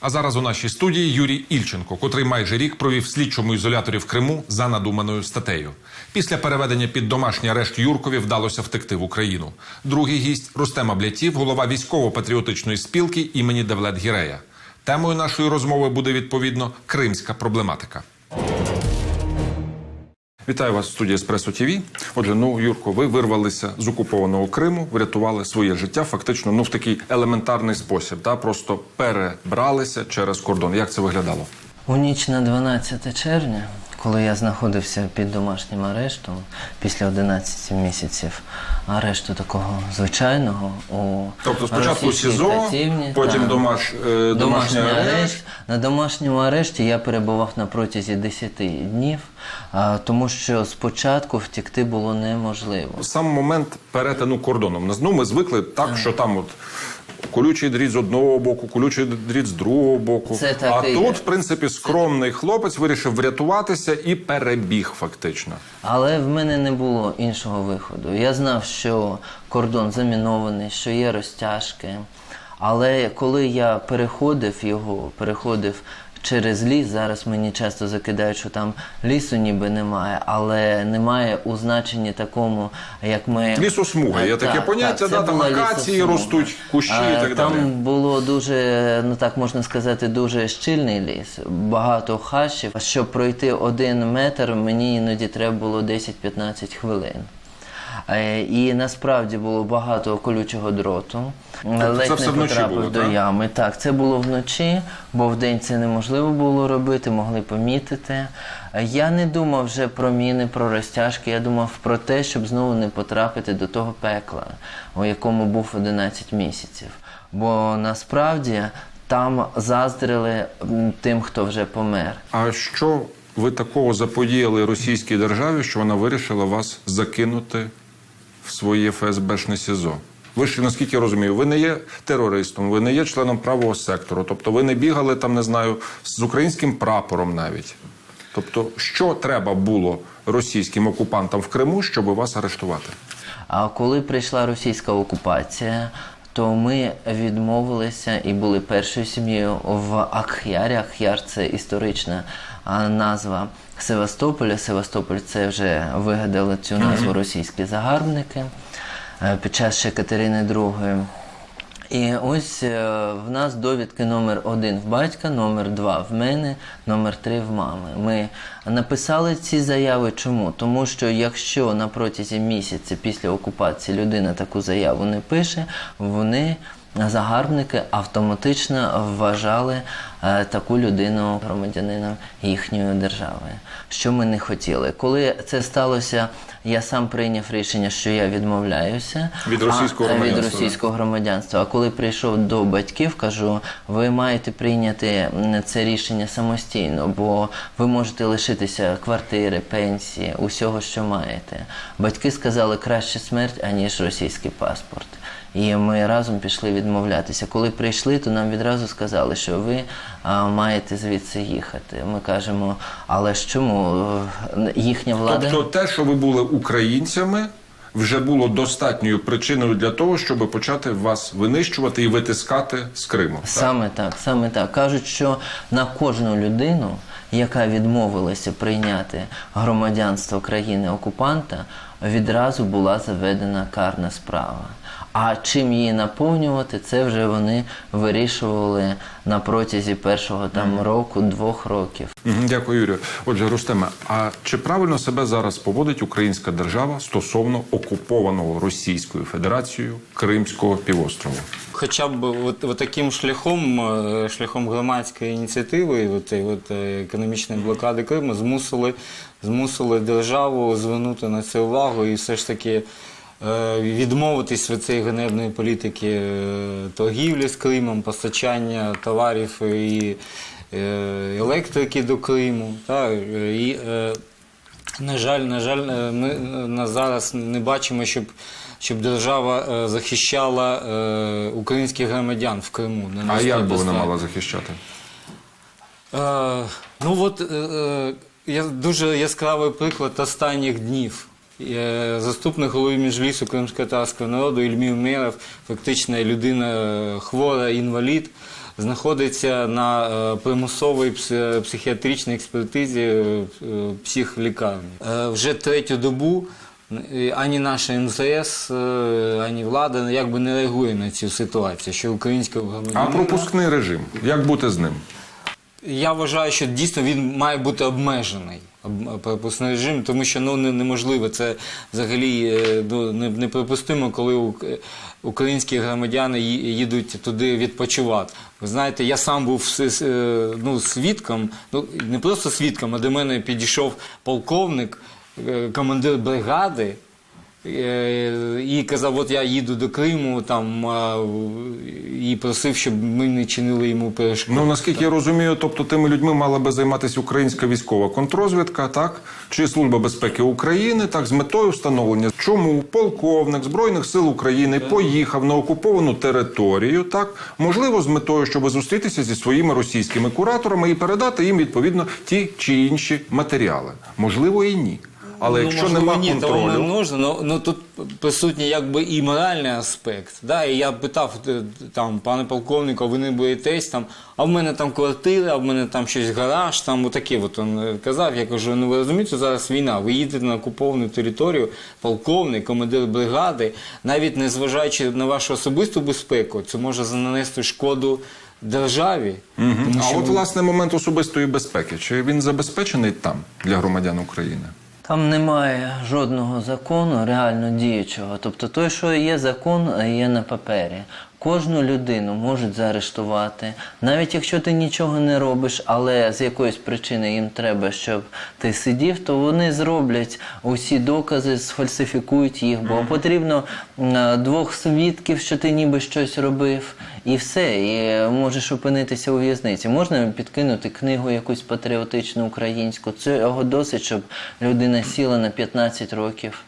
А зараз у нашій студії Юрій Ільченко, котрий майже рік провів слідчому ізоляторі в Криму за надуманою статтею. Після переведення під домашній арешт Юркові вдалося втекти в Україну. Другий гість Рустем Аблятів, голова військово-патріотичної спілки імені Девлет Гірея. Темою нашої розмови буде відповідно кримська проблематика. Вітаю вас в студії Еспресо Тіві. Отже, ну Юрко, ви вирвалися з окупованого Криму, врятували своє життя фактично ну в такий елементарний спосіб, та просто перебралися через кордон. Як це виглядало? У ніч на 12 червня, коли я знаходився під домашнім арештом після 11 місяців арешту такого звичайного у Тобто спочатку СІЗО, катівні, потім так. домаш, е, домашній арешт. На домашньому арешті я перебував на протязі 10 днів, а, тому що спочатку втікти було неможливо. Сам момент перетину кордоном. Ну, ми звикли так, що там от. Колючий дріт з одного боку, колючий дріт з другого боку. Це так а і тут, є. в принципі, скромний хлопець вирішив врятуватися і перебіг фактично. Але в мене не було іншого виходу. Я знав, що кордон замінований, що є розтяжки. Але коли я переходив його, переходив через ліс, зараз мені часто закидають, що там лісу ніби немає, але немає у значенні такому, як ми. Лісосмуга, є таке так, поняття, так, да, там акації ростуть, кущі і Е, так там далі. було дуже, ну так можна сказати, дуже щільний ліс, багато хащів. Щоб пройти один метр, мені іноді треба було 10-15 хвилин. Е, І насправді було багато колючого дроту. Ледь це все не потрапив було, до так? ями. Так, це було вночі, бо вдень це неможливо було робити, могли помітити. Я не думав вже про міни, про розтяжки. Я думав про те, щоб знову не потрапити до того пекла, у якому був 11 місяців. Бо насправді там заздрили тим, хто вже помер. А що ви такого заподіяли російській державі, що вона вирішила вас закинути своє ФСБшне СІЗО? Ви ж наскільки я розумію, ви не є терористом, ви не є членом правого сектору, тобто ви не бігали там, не знаю, з українським прапором навіть. Тобто, що треба було російським окупантам в Криму, щоб вас арештувати? А коли прийшла російська окупація, то ми відмовилися і були першою сім'єю в Акхярі. Ахяр це історична назва Севастополя. Севастополь це вже вигадали цю назву російські загарбники е, під час ще Катерини II. І ось е, в нас довідки номер один в батька, номер два в мене, номер три в мами. Ми написали ці заяви. Чому? Тому що якщо на протязі місяця після окупації людина таку заяву не пише, вони. Загарбники автоматично вважали е, таку людину громадянином їхньої держави, що ми не хотіли. Коли це сталося, я сам прийняв рішення, що я відмовляюся Від російського а, е, від російського російського громадянства. А коли прийшов до батьків, кажу, ви маєте прийняти це рішення самостійно, бо ви можете лишитися квартири, пенсії, усього, що маєте. Батьки сказали, краще смерть, аніж російський паспорт. І ми разом пішли відмовлятися. Коли прийшли, то нам відразу сказали, що ви а, маєте звідси їхати. Ми кажемо, але ж чому Е, їхня влада? Тобто, те, що ви були українцями, вже було достатньою причиною для того, щоб почати вас винищувати і витискати з Криму. так? Саме так, саме так. Кажуть, що на кожну людину, яка відмовилася прийняти громадянство країни окупанта, відразу була заведена карна справа. А чим її наповнювати, це вже вони вирішували на протязі першого там року, двох років. Дякую, Юрію. Отже, Рустеме, а чи правильно себе зараз поводить українська держава стосовно окупованого Російською Федерацією Кримського півострову? Хоча б от, от таким шляхом, е, шляхом громадської ініціативи, от, от, е, економічної блокади Криму, змусили, змусили державу звернути на це увагу і все ж таки е, відмовитись від цієї ганебної політики торгівлі з Кримом, постачання товарів і електрики до Криму. Та, і, на жаль, на жаль, е, ми е, на зараз не бачимо, щоб, щоб держава е, захищала українських громадян в Криму. на А як би вона мала захищати? Е, ну от е, дуже яскравий приклад останніх днів. заступник голови міжлісу кримськотарського народу Ільмів Меров, фактично людина хвора, інвалід, знаходиться на е, примусовій психіатричній експертизі е, е, психлікарні. Е, Вже третю добу е, ані наша МЗС, е, ані влада якби не реагує на цю ситуацію, що українського А пропускний режим. Як бути з ним? Я вважаю, що дійсно він має бути обмежений. об- Пропускний режим, тому що ну не- неможливо. Це взагалі е, ну, неприпустимо, коли українські громадяни їдуть туди відпочивати. Ви знаєте, я сам був е, ну, свідком, ну не просто свідком, а до мене підійшов полковник, е, командир бригади. Е, І казав, от я їду до Криму там і просив, щоб ми не чинили йому перешкод. Ну наскільки я розумію, тобто тими людьми мала би займатися українська військова контрозвідка, так чи служба безпеки України, так з метою встановлення, чому полковник збройних сил України поїхав на окуповану територію, так можливо, з метою, щоб зустрітися зі своїми російськими кураторами і передати їм відповідно ті чи інші матеріали. Можливо, і ні. Але Ну, якщо можливо, нема ні, того не можна, ну, ну тут присутній якби і моральний аспект. Да? І я питав е, там, пане полковнику, ви не боїтесь там, а в мене там квартира, а в мене там щось гараж, там отаке от він е, казав. Я кажу, ну ви розумієте, зараз війна, ви їдете на окуповану територію, полковник, командир бригади, навіть не зважаючи на вашу особисту безпеку, це може нанести шкоду державі. Тому а що от власне момент особистої безпеки, чи він забезпечений там для громадян України? Там немає жодного закону реально діючого. Тобто той, що є закон, є на папері. Кожну людину можуть заарештувати, навіть якщо ти нічого не робиш, але з якоїсь причини їм треба, щоб ти сидів, то вони зроблять усі докази, сфальсифікують їх, бо потрібно м, двох свідків, що ти ніби щось робив, і все, і можеш опинитися у в'язниці. Можна підкинути книгу якусь патріотичну українську. Цього досить, щоб людина сіла на 15 років.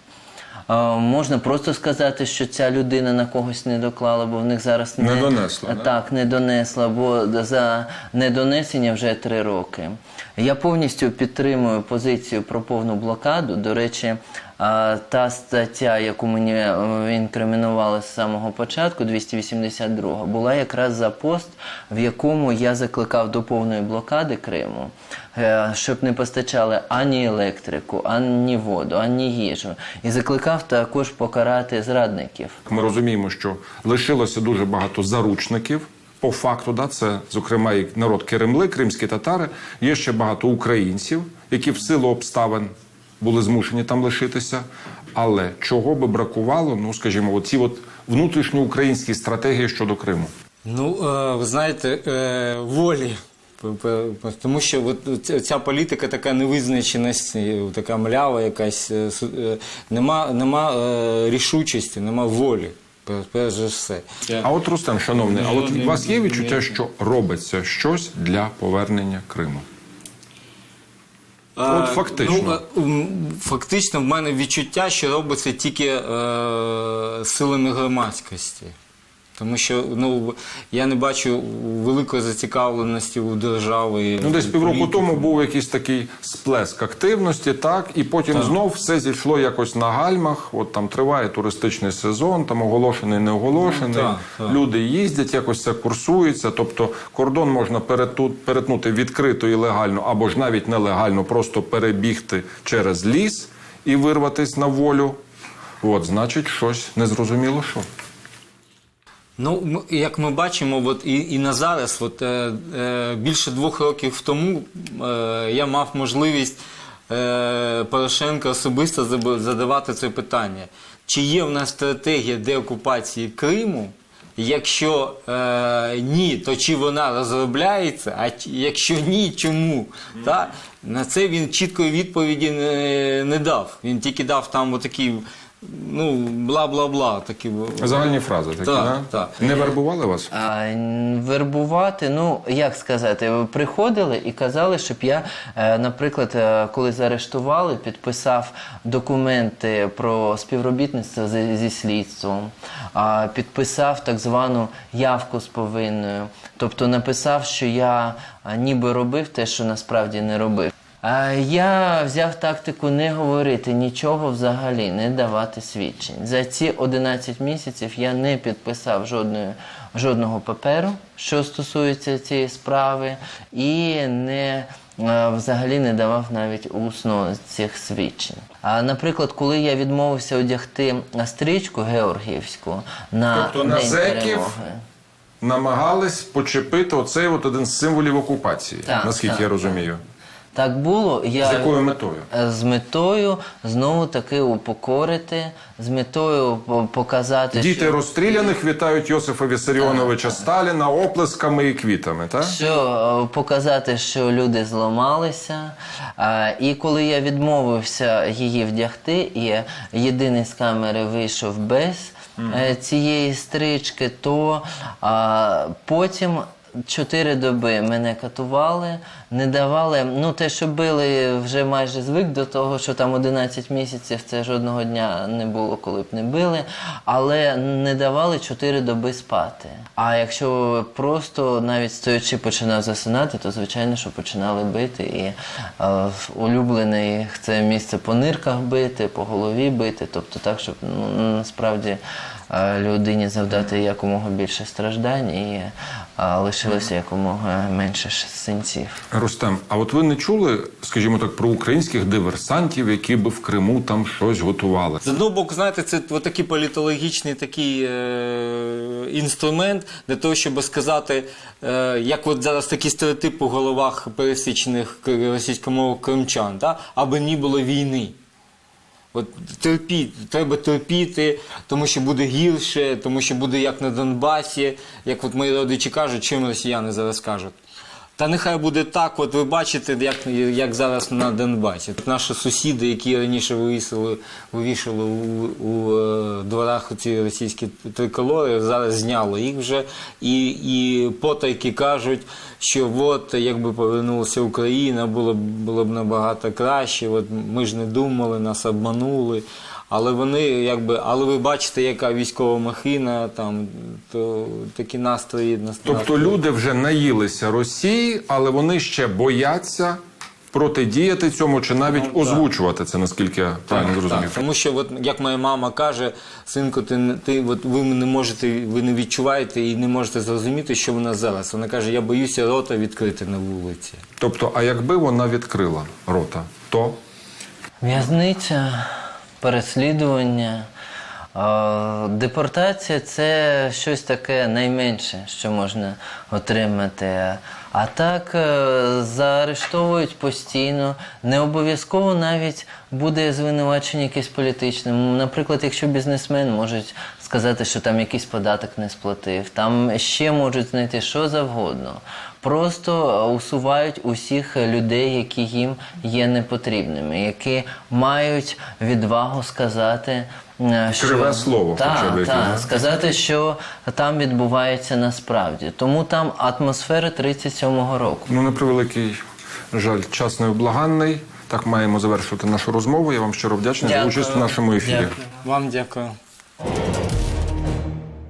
Можна просто сказати, що ця людина на когось не доклала, бо в них зараз Не донесла. Так, не донесла, бо за недонесення вже три роки. Я повністю підтримую позицію про повну блокаду. До речі, та стаття, яку мені е, інкримінували з самого початку, 282, була якраз за пост, в якому я закликав до повної блокади Криму, е, щоб не постачали ані електрику, ані воду, ані їжу. І закликав також покарати зрадників. Ми розуміємо, що лишилося дуже багато заручників. По факту, да, це зокрема і народ Керемли, кримські татари. Є ще багато українців, які в силу обставин були змушені там лишитися. Але чого би бракувало, ну скажімо, оці от внутрішньоукраїнські стратегії щодо Криму? Ну, е, ви знаєте, е, волі. Тому що от ця- політика така невизначеність, така млява якась, е, нема, нема рішучості, нема волі, пер- перш за все. А от Рустем, шановний, а от у вас є відчуття, що робиться щось для повернення Криму? От фактично. Ну, е, фактично в мене відчуття, що робиться тільки е, силами громадськості. Тому що ну, я не бачу великої зацікавленості у держави. Ну, десь півроку політики. тому був якийсь такий сплеск активності, так, і потім знов все зійшло якось на гальмах. От там триває туристичний сезон, там оголошений, не оголошений. Ну, так, так. Люди їздять, якось це курсується. Тобто кордон можна перетнути відкрито і легально, або ж навіть нелегально, просто перебігти через ліс і вирватись на волю. От, значить, щось незрозуміло що. Ну, як ми бачимо, от і, і на зараз, от, е, е, більше двох років тому е, я мав можливість е, Порошенка особисто задавати це питання. Чи є в нас стратегія деокупації Криму? Якщо е, ні, то чи вона розробляється, а якщо ні, чому? Так? На це він чіткої відповіді не, не дав. Він тільки дав там отакі, ну, бла-бла-бла. Такі, Загальні фрази такі, Так, да? так. Не вербували вас? А, вербувати, ну як сказати, приходили і казали, щоб я, е, наприклад, е, коли заарештували, підписав документи про співробітництво зі, зі слідством, а, підписав так звану явку з повинною. Тобто написав, що я а, ніби робив те, що насправді не робив. Я взяв тактику не говорити нічого взагалі, не давати свідчень. За ці 11 місяців я не підписав жодної, жодного паперу, що стосується цієї справи, і не е, взагалі не давав навіть усно цих свідчень. А наприклад, коли я відмовився одягти стрічку георгіївську на Тобто на зеків перемоги. Намагались почепити оцей от один з символів окупації, Так, наскільки так, я розумію. Так було. Я З якою метою? Е, З метою знову таки упокорити, з метою показати, Діти що, розстріляних вітають Йосифа Вісаріоновича Сталіна оплесками і квітами, так? що е, показати, що люди зламалися. І коли я відмовився її вдягти, і єдиний з камери вийшов без е, цієї стрічки, то потім. Чотири доби мене катували, не давали. Ну, те, що били, вже майже звик до того, що там 11 місяців це жодного дня не було, коли б не били, але не давали 4 доби спати. А якщо просто навіть стоячи починав засинати, то звичайно, що починали бити. І е, улюблене це місце по нирках бити, по голові бити, тобто так, щоб ну, насправді людині завдати якомога більше страждань і е, лишилося якомога менше синців. Рустем, а от ви не чули, скажімо так, про українських диверсантів, які би в Криму там щось готували? З одного боку, знаєте, це от такий політологічний такий е, інструмент для того, щоб сказати, е, як от зараз такі стереотипи в головах пересічних к- російськомовних кримчан, да? аби не було війни. От терпіть, треба терпіти, тому що буде гірше, тому що буде як на Донбасі, як от мої родичі кажуть, чим росіяни зараз кажуть. Та нехай буде так, от ви бачите, як, як зараз на Донбасі. Наші сусіди, які раніше вивісили, вивішали у, у е, дворах ці російські триколори, зараз зняли їх вже. І, і потайки кажуть, що от якби повернулася Україна, було б було б набагато краще. От ми ж не думали, нас обманули. Але вони якби, але ви бачите, яка військова махина, там то такі настрої нас- Тобто люди вже наїлися Росії, але вони ще бояться протидіяти цьому чи навіть Ну, озвучувати це, наскільки я правильно Так, зрозумів. так. Тому що, от, як моя мама каже, синку, ти, не- ти, от, ви не можете, ви не відчуваєте і не можете зрозуміти, що вона зараз. Вона каже, я боюся рота відкрити на вулиці. Тобто, а якби вона відкрила рота, то В'язниця, переслідування, депортація це щось таке найменше, що можна отримати. А так е, заарештовують постійно. Не обов'язково навіть буде звинувачення якесь політичне. Наприклад, якщо бізнесмен можуть сказати, що там якийсь податок не сплатив, там ще можуть знайти що завгодно. Просто усувають усіх людей, які їм є непотрібними, які мають відвагу сказати. е, Що... Криве слово, да? так, сказати, що там відбувається насправді. Тому там атмосфера 37-го року. ну на превеликий жаль, час невблаганний. Так маємо завершувати нашу розмову. Я вам щиро вдячний за участь в нашому ефірі. Дякую. Вам дякую.